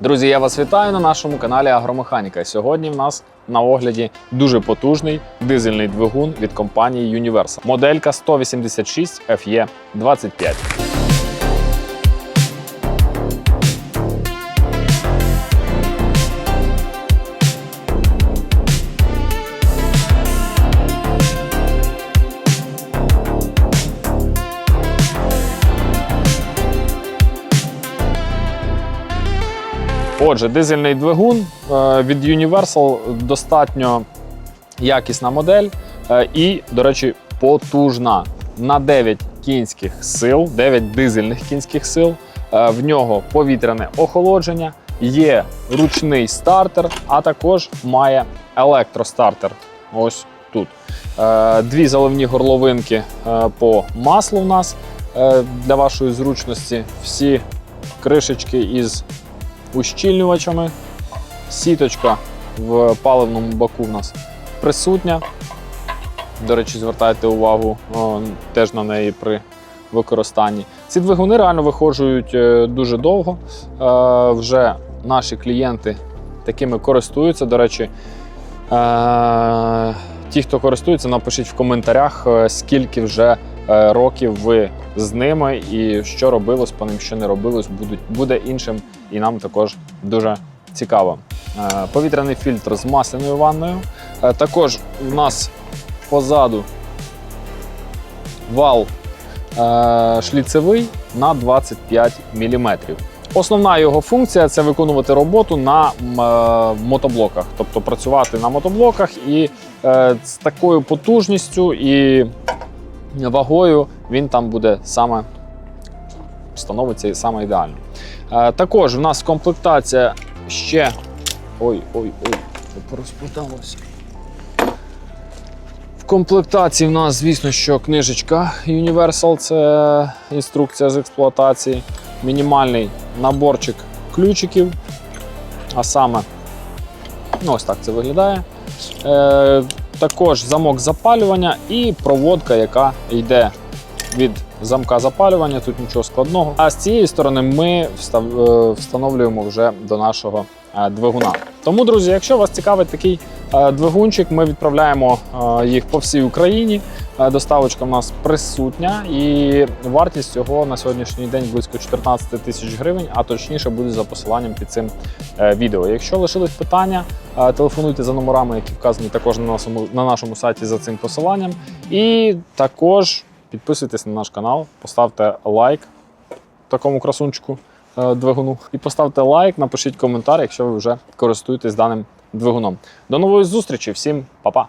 Друзі, я вас вітаю на нашому каналі Агромеханіка. Сьогодні в нас на огляді дуже потужний дизельний двигун від компанії Universal. Моделька 186 FE25. Отже, дизельний двигун е, від Universal достатньо якісна модель е, і, до речі, потужна на 9 кінських сил, 9 дизельних кінських сил. Е, В нього повітряне охолодження, є ручний стартер, а також має електростартер. Ось тут. Дві заливні горловинки по маслу у нас для вашої зручності. Всі кришечки із ущільнювачами. Сіточка в паливному баку в нас присутня. До речі, звертайте увагу о, теж на неї при використанні. Ці двигуни реально виходжують е, дуже довго. Е, Вже наші клієнти такими користуються. До речі, е, ті, хто користується, напишіть в коментарях, е, скільки вже років ви з ними і що робилось по ним, що не робилось, буде іншим і нам також дуже цікаво. Е, Повітряний фільтр з масляною ванною. Е, Також у нас позаду вал е, шліцевий на 25 мм. Основна його функція це виконувати роботу на е, мотоблоках, тобто працювати на мотоблоках і е, з такою потужністю і вагою він там буде саме становиться саме ідеально. Е, Також в нас комплектація ще. Ой, ой, ой, порозпадалося. В комплектації в нас, звісно, що книжечка Universal це інструкція з експлуатації, мінімальний наборчик ключиків, а саме, ну ось так це виглядає. Також замок запалювання і проводка, яка йде від замка запалювання, тут нічого складного. А з цієї сторони ми е, встановлюємо вже до нашого е, двигуна. Тому, друзі, якщо вас цікавить такий двигунчик, ми відправляємо е, їх по всій Україні. Е, Доставочка в нас присутня, і вартість цього на сьогоднішній день близько 14 тисяч гривень, а точніше буде за посиланням під цим е, відео. Якщо лишились питання, е, телефонуйте за номерами, які вказані також на нашому, на нашому сайті за цим посиланням. І також підписуйтесь на наш канал, поставте лайк такому красунчику е, двигуну. І поставте лайк, напишіть коментар, якщо ви вже користуєтесь даним двигуном. До нової зустрічі, всім па-па!